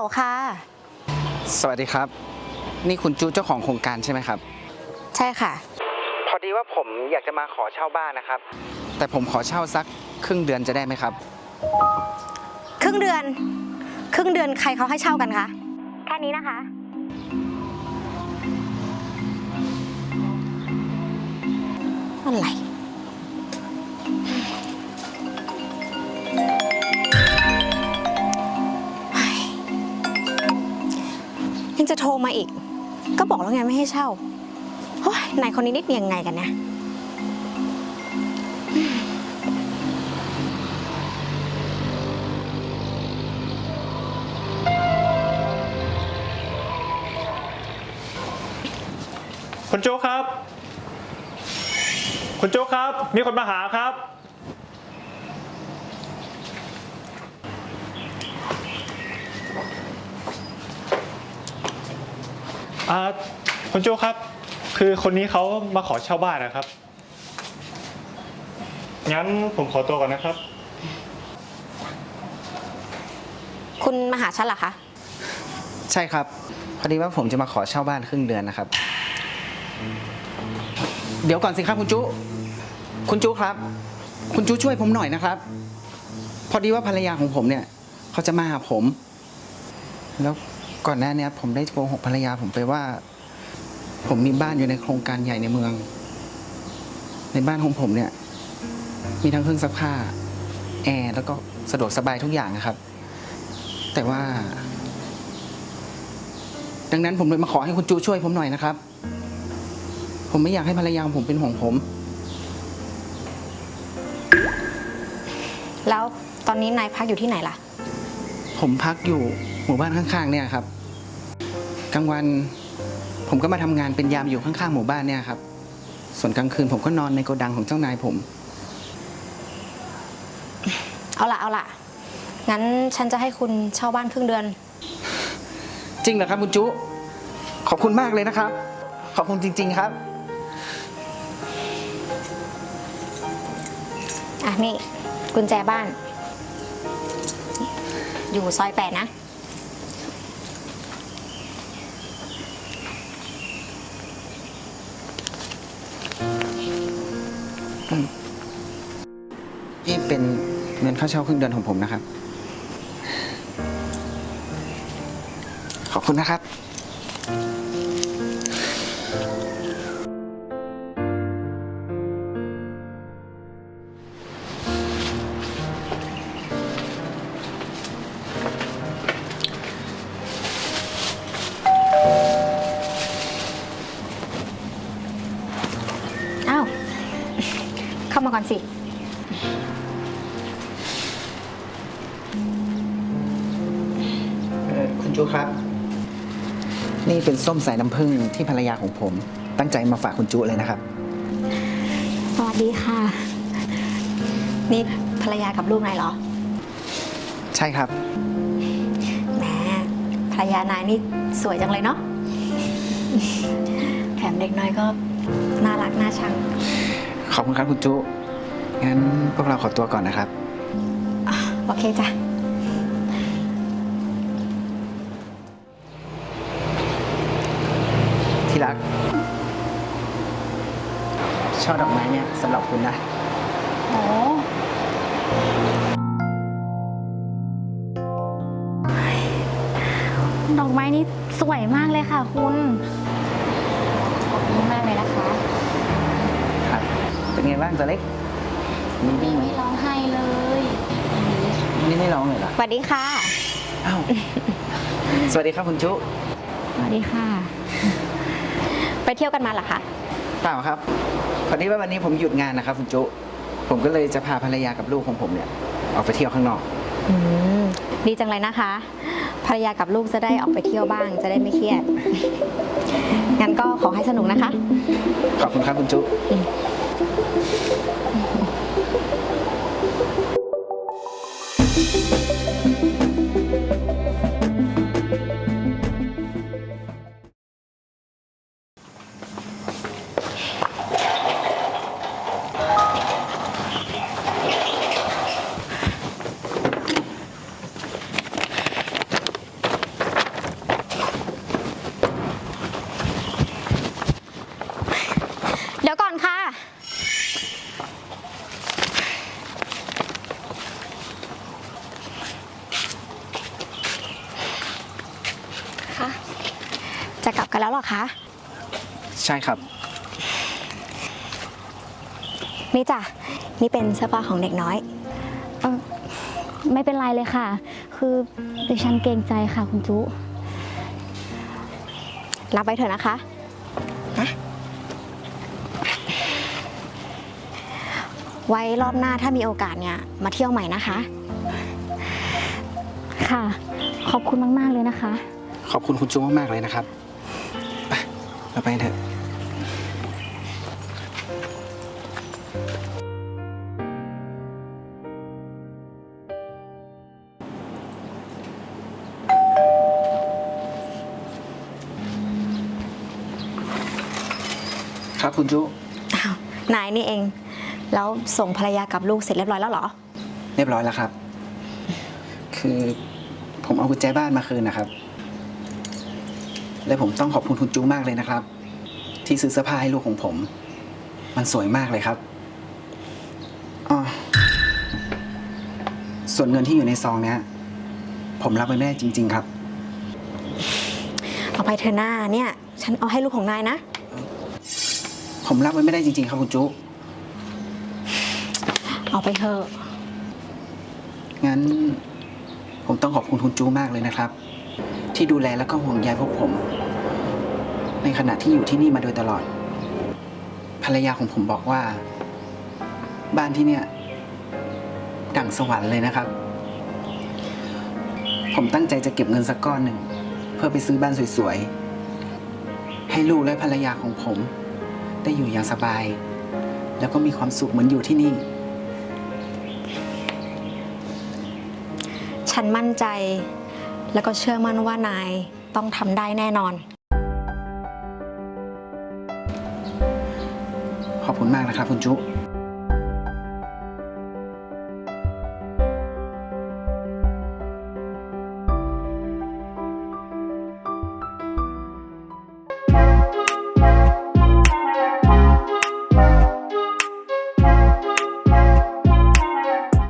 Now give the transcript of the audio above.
ลค่ะ สวัสดีครับ นี่คุณจุเจ้าของโครงการใช่ไหมครับ ใช่ค่ะ พอดีว่าผมอยากจะมาขอเช่าบ้านนะครับ แต่ผมขอเช่าสักครึ่งเดือนจะได้ไหมครับ ครึ่งเดือน ครึ่งเดือนใครเขาให้เช่ากันคะ แค่นี้นะคะ อะไร บอกแล้วไงไม่ให้เช่าโอ้ยนายคนนี้นี่ยังไงกันเนี่ยคุณโจ๊กครับ คุณโจ๊กครับ มีคนมาหาครับ อ่าคุณโจ๊กครับ คือคนนี้เขามาขอเช่าบ้านนะครับ งั้นผมขอตัวก่อนนะครับ คุณมาหาฉันเหรอคะ ใช่ครับ พอดีว่าผมจะมาขอเช่าบ้านครึ่งเดือนนะครับ เดี๋ยวก่อนสิครับคุณจุ คุณจุครับ คุณจุช่วยผมหน่อยนะครับ พอดีว่าภรรยาของผมเนี่ยเขาจะมาหาผม แล้ว ก่อนหน้าเนี้ผมได้โกหกภรรยาผมไปว่า ผมมีบ้านอยู่ในโครงการใหญ่ในเมือง ในบ้านของผมเนี่ย มีทั้งเครื่องซักผ้าแอร์แล้วก็สะดวกสบายทุกอย่างนะครับ แต่ว่า ดังนั้นผมเลยมาขอให้คุณจูช่วยผมหน่อยนะครับ ผมไม่อยากให้ภรรยาของผมเป็นห่วงผม แล้วตอนนี้นายพักอยู่ที่ไหนล่ะ ผมพักอยู่ หมู่บ้านข้างๆเนี่ยครับกลางวันผมก็มาทำงานเป็นยามอยู่ข้างๆหมู่บ้านเนี่ยครับ ส่วนกลางคืนผมก็นอนในโกดังของเจ้านายผม เอาละเอาละงั้นฉันจะให้คุณเช่าบ้านครึ่งเดือน จริงเหรอครับคุณจุ ขอบคุณมากเลยนะครับ ขอบคุณจริง ๆครับ อะนี่กุญแจบ้าน อยู่ซอยแปดนะ นี่เป็นเงินค่าเช่าครึ่งเดือนของผมนะครับ ขอบคุณนะครับ เข้ามาก่อนสิ เอ่อคุณจูครับ นี่เป็นส้มสายน้ำผึ้งที่ภรรยาของผม ตั้งใจมาฝากคุณจูเลยนะครับ สวัสดีค่ะ นี่ภรรยากับลูกนายเหรอ ใช่ครับ แหมภรรยานายนี่สวยจังเลยเนาะ แถมเด็กน้อยก็น่ารักน่าชัง ขอบคุณครับคุณจูงั้นพวกเราขอตัวก่อนนะครับโอเคจ้ะ ที่รัก ช่อดอกไม้เนี่ยสำหรับคุณนะ โอ้ดอกไม้นี่สวยมากเลยค่ะคุณ ขอบคุณมากเลยนะคะ ครับ เป็นไงบ้างตัวเล็กนี่นี่ไม่ร้องไห้เลยนี่ไม่ร้องเลยเหรอสวัสดีค่ะ อ้าวสวัสดีครับคุณจุสวัสดีค่ะ ไปเที่ยวกันมาเหรอคะเปล่าครับพอดีว่าวันนี้ผมหยุดงานนะครับ คุณจุผมก็เลยจะพาภรรยากับลูกของผมเนี่ย ออกไปเที่ยวข้างนอกอืมดีจังเลยนะคะ ภรรยากับลูกจะได้ออกไปเที่ยวบ้าง จะได้ไม่เครียด งั้นก็ขอให้สนุกนะคะ ขอบคุณครับคุณจุ Mm. จะกลับกันแล้วเหรอคะ ใช่ครับ นี่จ้ะ นี่เป็นเสื้อผ้าของเด็กน้อย เออไม่เป็นไรเลยค่ะ คือดิฉันเกรงใจค่ะคุณจุ รับไว้เถอะนะคะนะไว้รอบหน้าถ้ามีโอกาสเนี่ย มาเที่ยวใหม่นะคะ ค่ะ ขอบคุณมาก ๆ เลยนะคะ ขอบคุณคุณจุ๊มากๆเลยนะครับไป เราไปกันเถอะ ครับคุณจุอ้าวนายนี่เอง แล้วส่งภรรยากับลูกเสร็จเรียบร้อยแล้วเหรอ เรียบร้อยแล้วครับ คือผมเอากุญแจบ้านมาคืนนะครับ และผมต้องขอบคุณคุณจูมากเลยนะครับ ที่ซื้อเสื้อผ้าให้ลูกของผม มันสวยมากเลยครับอ๋อส่วนเงินที่อยู่ในซองเนี้ยผมรับไว้ไม่ได้จริง ๆ ครับ เอาไปเธอะหน้าเนี่ย ฉันเอาให้ลูกของนายนะ ผมรับไว้ไม่ได้จริง ๆ ครับคุณจุเอาไปเถอะ งั้น ผมต้องขอบคุณคุณจูมากเลยนะครับ ที่ดูแลแล้วก็ห่วงใยพวกผม ในขณะที่อยู่ที่นี่มาโดยตลอด ภรรยาของผมบอกว่า บ้านที่เนี่ยดั่งสวรรค์เลยนะครับ ผมตั้งใจจะเก็บเงินสักก้อนหนึ่ง เพื่อไปซื้อบ้านสวยๆ ให้ลูกและภรรยาของผม ได้อยู่อย่างสบาย แล้วก็มีความสุขเหมือนอยู่ที่นี่ ฉันมั่นใจ แล้วก็เชื่อมั่นว่านายต้องทำได้แน่นอน ขอบคุณมากนะครับคุณจุ